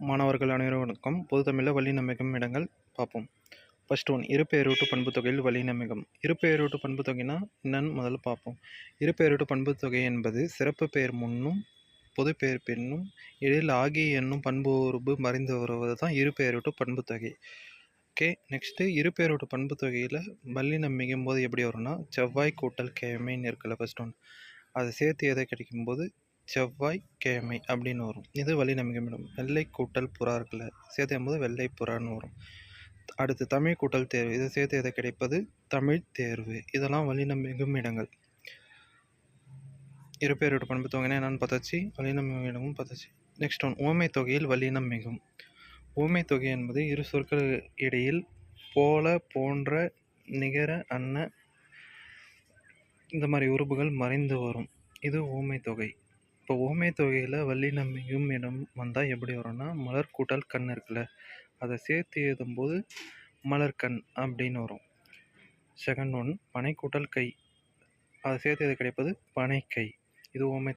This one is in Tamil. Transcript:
மாணவர்கள் அனைவரும் வணக்கம் பொது தமிழில் வல்லினமிகும் இடங்கள் பார்ப்போம். ஃபஸ்ட் ஒன் இருபெயரூட்டு பண்புத்தொகையில் இருப்பெயரூட்டு பண்பு பண்புத்தொகைனா என்னன்னு முதல்ல பார்ப்போம். இருபெயரூட்டு பண்புத்தொகை என்பது சிறப்பு பெயர் முன்னும் பொது பெயர் பின்னும் இடையில் ஆகிய என்னும் பண்பு உருபு மறைந்து வருவது தான் இருபெயரூட்டு பண்புத்தொகை. ஓகே நெக்ஸ்ட்டு இருபெயரூட்டு பண்புத்தொகையில் வல்லினம் மிகும்போது எப்படி வரும்னா செவ்வாய் கூட்டல் கிழமைன்னு இருக்குல்ல ஃபஸ்ட் ஒன் அதை சேர்த்து எதை கிடைக்கும்போது செவ்வாய் கிழமை அப்படின்னு வரும். இது வல்லினமிகும் இடம் வெள்ளை கூட்டல் புறா இருக்குல்ல சேர்த்தும் போது வெள்ளை புறான்னு வரும். அடுத்து தமிழ் கூட்டல் தேர்வு. இதை சேர்த்து எதை கிடைப்பது? தமிழ் தேர்வு. இதெல்லாம் வல்லினமிகும் இடங்கள். இருப்பேரோட பண்பு தொகைனா என்னென்னு பார்த்தாச்சு? வலினம் இடமும் பார்த்தாச்சு. நெக்ஸ்ட் ஒன் ஊமை தொகையில் வலினம் மிகும் ஊமை தொகை என்பது இரு சொற்கள் இடையில் போல போன்ற நிகர அன்ன இந்த மாதிரி உறுப்புகள் மறைந்து வரும். இது ஊமை தொகை. இப்போ ஓமை தொகையில் வல்லினம் இடம் வந்தால் எப்படி வரும்னா மலர் கூட்டல் கண் இருக்குல்ல அதை சேர்த்து எழுதும்போது மலர்கண் அப்படின்னு வரும். செகண்ட் ஒன் பனை கூட்டல் கை. அதை சேர்த்து எது கிடைப்பது பனைக்கை இது ஓமை